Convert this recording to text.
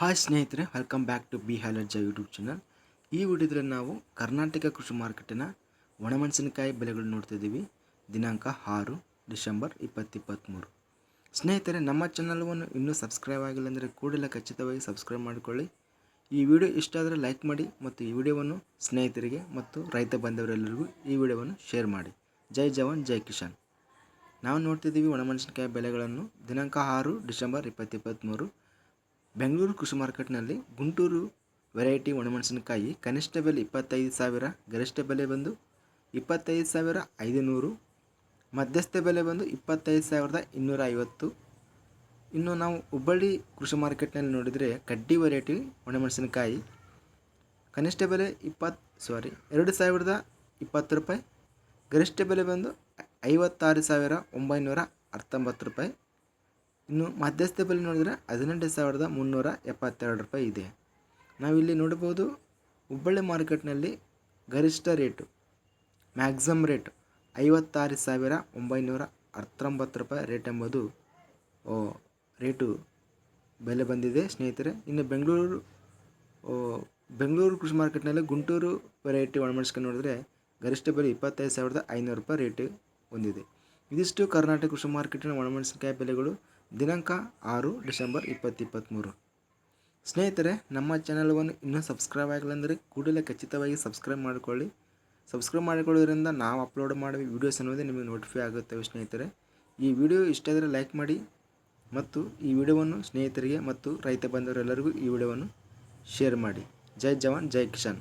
Hi ಸ್ನೇಹಿತರೆ welcome back to B ಹ್ಯಾಲರ್ಜ YouTube channel ಈ ವಿಡಿಯೋದಲ್ಲಿ ನಾವು ಕರ್ನಾಟಕ ಕೃಷಿ ಮಾರ್ಕೆಟಿನ ಒಣಮೆಣಸಿನಕಾಯಿ ಬೆಲೆಗಳು ನೋಡ್ತಿದ್ದೀವಿ ದಿನಾಂಕ ಆರು ಡಿಸೆಂಬರ್ ಇಪ್ಪತ್ತಿಪ್ಪತ್ತ್ಮೂರು ಸ್ನೇಹಿತರೆ, ನಮ್ಮ ಚಾನಲ್ವನ್ನು ಇನ್ನೂ ಸಬ್ಸ್ಕ್ರೈಬ್ ಆಗಿಲ್ಲ ಅಂದರೆ ಕೂಡಲೇ ಖಚಿತವಾಗಿ ಸಬ್ಸ್ಕ್ರೈಬ್ ಮಾಡಿಕೊಳ್ಳಿ. ಈ ವಿಡಿಯೋ ಇಷ್ಟ ಆದರೆ ಲೈಕ್ ಮಾಡಿ ಮತ್ತು ಈ ವಿಡಿಯೋವನ್ನು ಸ್ನೇಹಿತರಿಗೆ ಮತ್ತು ರೈತ ಬಂಧವರೆಲ್ಲರಿಗೂ ಈ ವಿಡಿಯೋವನ್ನು ಶೇರ್ ಮಾಡಿ. ಜೈ ಜವಾನ್, ಜೈ ಕಿಶನ್ ನಾವು ನೋಡ್ತಿದ್ದೀವಿ ಒಣಮೆಣಸಿನಕಾಯಿ ಬೆಲೆಗಳನ್ನು. ದಿನಾಂಕ ಆರು ಡಿಸೆಂಬರ್ ಇಪ್ಪತ್ತಿಪ್ಪತ್ತ್ಮೂರು ಬೆಂಗಳೂರು ಕೃಷಿ ಮಾರ್ಕೆಟ್ನಲ್ಲಿ ಗುಂಟೂರು ವೆರೈಟಿ ಒಣಮೆಣಸಿನಕಾಯಿ ಕನಿಷ್ಠ ಬೆಲೆ ಇಪ್ಪತ್ತೈದು ಸಾವಿರ, ಗರಿಷ್ಠ ಬೆಲೆ ಬಂದು ಇಪ್ಪತ್ತೈದು ಸಾವಿರ ಐದುನೂರು, ಮಧ್ಯಸ್ಥ ಬೆಲೆ ಬಂದು ಇಪ್ಪತ್ತೈದು ಸಾವಿರದ ಇನ್ನೂರ ಐವತ್ತು. ಇನ್ನು ನಾವು ಹುಬ್ಬಳ್ಳಿ ಕೃಷಿ ಮಾರ್ಕೆಟ್ನಲ್ಲಿ ನೋಡಿದರೆ ಕಡ್ಡಿ ವೆರೈಟಿ ಒಣಮೆಣಸಿನಕಾಯಿ ಕನಿಷ್ಠ ಬೆಲೆ ಇಪ್ಪತ್ತು ಸಾರಿ ಎರಡು ಸಾವಿರದ ಇಪ್ಪತ್ತು ರೂಪಾಯಿ, ಗರಿಷ್ಠ ಬೆಲೆ ಬಂದು ಐವತ್ತಾರು ಸಾವಿರ ಒಂಬೈನೂರ ಹತ್ತೊಂಬತ್ತು ರೂಪಾಯಿ. ಇನ್ನು ಮಧ್ಯಸ್ಥ ಬೆಲೆ ನೋಡಿದರೆ ಹದಿನೆಂಟು ಸಾವಿರದ ಮುನ್ನೂರ ಎಪ್ಪತ್ತೆರಡು ರೂಪಾಯಿ ಇದೆ. ನಾವಿಲ್ಲಿ ನೋಡ್ಬೋದು ಹುಬ್ಬಳ್ಳಿ ಮಾರ್ಕೆಟ್ನಲ್ಲಿ ಗರಿಷ್ಠ ರೇಟು, ಮ್ಯಾಕ್ಸಿಮಮ್ ರೇಟ್ ಐವತ್ತಾರು ಸಾವಿರ ಒಂಬೈನೂರ ಹತ್ತೊಂಬತ್ತು ರೂಪಾಯಿ ರೇಟ್ ಎಂಬುದು ರೇಟು ಬೆಲೆ ಬಂದಿದೆ. ಸ್ನೇಹಿತರೆ, ಇನ್ನು ಬೆಂಗಳೂರು ಬೆಂಗಳೂರು ಕೃಷಿ ಮಾರ್ಕೆಟ್ನಲ್ಲಿ ಗುಂಟೂರು ವೆರೈಟಿ ಒಳಮಡಿಸ್ಕೊಂಡು ನೋಡಿದ್ರೆ ಗರಿಷ್ಠ ಬೆಲೆ ಇಪ್ಪತ್ತೈದು ಸಾವಿರದ ಐನೂರು ರೂಪಾಯಿ ರೇಟ್ ಹೊಂದಿದೆ. ಇದಿಷ್ಟು ಕರ್ನಾಟಕ ಕೃಷಿ ಮಾರ್ಕೆಟಿನ ಒಣಮೆಣಸಿನಕಾಯಿ ಬೆಲೆಗಳು ದಿನಾಂಕ ಆರು ಡಿಸೆಂಬರ್ ಇಪ್ಪತ್ತಿಪ್ಪತ್ತ್ಮೂರು ಸ್ನೇಹಿತರೆ, ನಮ್ಮ ಚಾನಲ್ವನ್ನು ಇನ್ನೂ ಸಬ್ಸ್ಕ್ರೈಬ್ ಆಗಿಲ್ಲ ಅಂದರೆ ಕೂಡಲೇ ಖಚಿತವಾಗಿ ಸಬ್ಸ್ಕ್ರೈಬ್ ಮಾಡಿಕೊಳ್ಳಿ. ಸಬ್ಸ್ಕ್ರೈಬ್ ಮಾಡಿಕೊಳ್ಳೋದ್ರಿಂದ ನಾವು ಅಪ್ಲೋಡ್ ಮಾಡುವ ವೀಡಿಯೋಸ್ ಅನ್ನೋದೇ ನಿಮಗೆ ನೋಟಿಫೈ ಆಗುತ್ತವೆ ಸ್ನೇಹಿತರೆ. ಈ ವಿಡಿಯೋ ಇಷ್ಟ ಆದರೆ ಲೈಕ್ ಮಾಡಿ ಮತ್ತು ಈ ವಿಡಿಯೋವನ್ನು ಸ್ನೇಹಿತರಿಗೆ ಮತ್ತು ರೈತ ಬಂಧವರೆಲ್ಲರಿಗೂ ಈ ವಿಡಿಯೋವನ್ನು ಶೇರ್ ಮಾಡಿ. ಜೈ ಜವಾನ್, ಜೈ ಕಿಶಾನ್